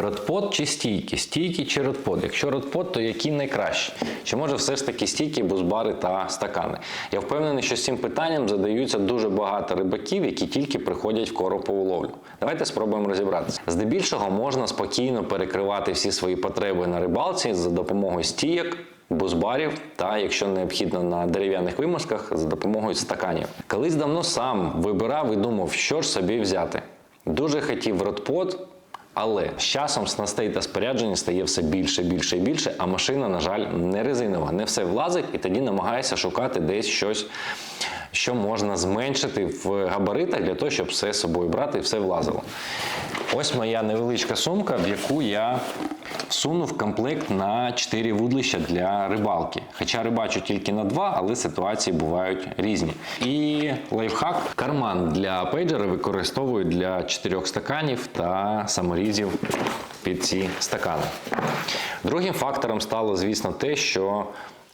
Родпот чи стійки? Стійки чи родпот? Якщо родпот, то які найкращі? Чи може все ж таки стійки, бузбари та стакани? Я впевнений, що з цим питанням задаються дуже багато рибаків, які тільки приходять в коропову ловлю. Давайте спробуємо розібратися. Здебільшого можна спокійно перекривати всі свої потреби на рибалці за допомогою стійок. Бузбарів та, якщо необхідно, на дерев'яних вимазках за допомогою стаканів. Колись давно сам вибирав і думав, що ж собі взяти. Дуже хотів родпот, але з часом снастей та спорядження стає все більше, більше і більше, а машина, на жаль, не резинова, не все влазить, і тоді намагаєшся шукати десь щось, що можна зменшити в габаритах для того, щоб все з собою брати і все влазило. Ось моя невеличка сумка, в яку я всунув комплект на 4 вудлища для рибалки. Хоча рибачу тільки на 2, але ситуації бувають різні. І лайфхак карман для пейджера використовую для 4 стаканів та саморізів під ці стакани. Другим фактором стало, звісно, те, що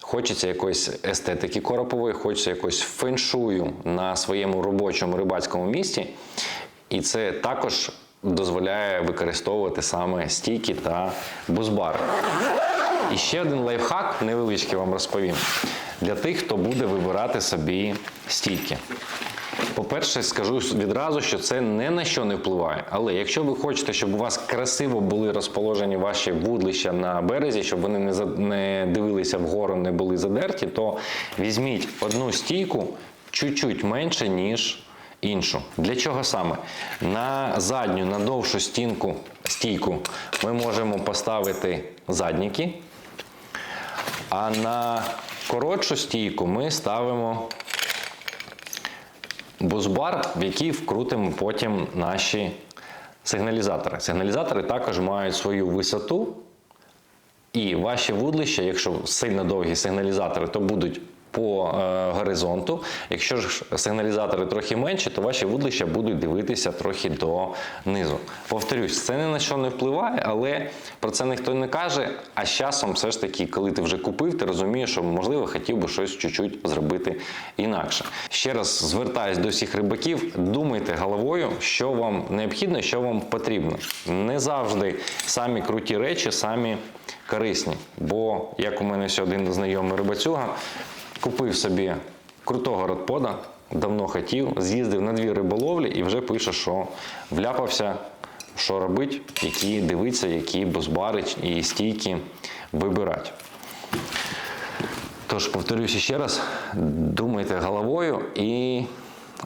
Хочеться якоїсь естетики коропової, хочеться якось феншую на своєму робочому рибацькому місці. І це також дозволяє використовувати саме стійки та бузбар. І ще один лайфхак, невеличкий вам розповім, для тих, хто буде вибирати собі стійки. По-перше, скажу відразу, що це ні на що не впливає. Але якщо ви хочете, щоб у вас красиво були розположені ваші вудлища на березі, щоб вони не, не дивилися вгору, не були задерті, то візьміть одну стійку чуть-чуть менше, ніж іншу. Для чого саме? На задню, на довшу стінку, стійку ми можемо поставити задніки, а на коротшу стійку ми ставимо бузбар, в який вкрутимо потім наші сигналізатори. Сигналізатори також мають свою висоту, і ваші вудлища, якщо сильно довгі сигналізатори, то будуть по е, горизонту. Якщо ж сигналізатори трохи менші, то ваші вудлища будуть дивитися трохи донизу. Повторюсь, це ні на що не впливає, але про це ніхто не каже. А з часом, все ж таки, коли ти вже купив, ти розумієш, що можливо хотів би щось чуть-чуть зробити інакше. Ще раз звертаюсь до всіх рибаків, думайте головою, що вам необхідно, що вам потрібно. Не завжди самі круті речі, самі корисні. Бо, як у мене ще один знайомий рибацюга, купив собі крутого родпода, давно хотів, з'їздив на дві риболовлі і вже пише, що вляпався, що робить, які дивиться, які бузбари і стійки вибирати. Тож, повторюся ще раз, думайте головою і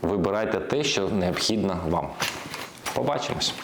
вибирайте те, що необхідно вам. Побачимось!